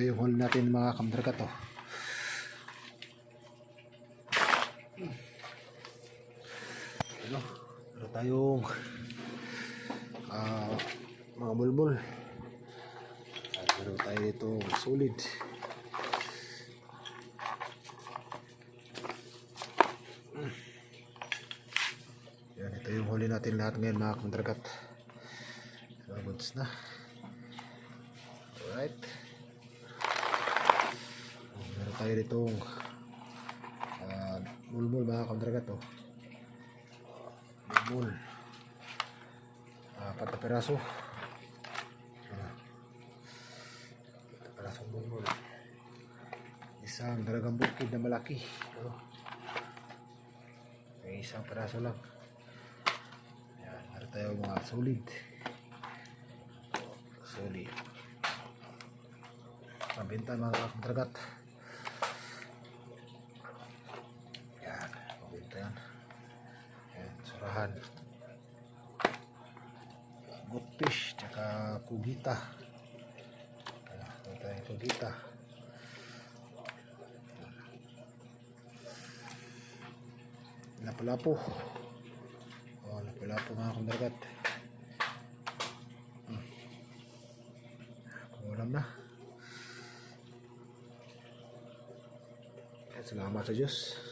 ito yung hole natin mga kamdragat oh. Ano? Meron tayong ah, mga bulbul. At tayo dito solid. Yan, ito yung huli natin lahat ngayon mga kamdragat. Goods na. Alright. Tayo ditong uh, mulmul mga kamdragat oh. Mulmul. Apat na peraso. Na perasong mulmul. Isang dalagang bukid na malaki. Oh. May isang peraso lang. Yan, meron tayo mga solid. Solid. Pambenta mga kadragat. Yan, pambenta yan. Yan, surahan. Goldfish, tsaka kugita. Meron tayong kugita. Lapu-lapu. Oh, lapu-lapu mga kadragat. Hmm. Ulam na. Salamat sa Diyos.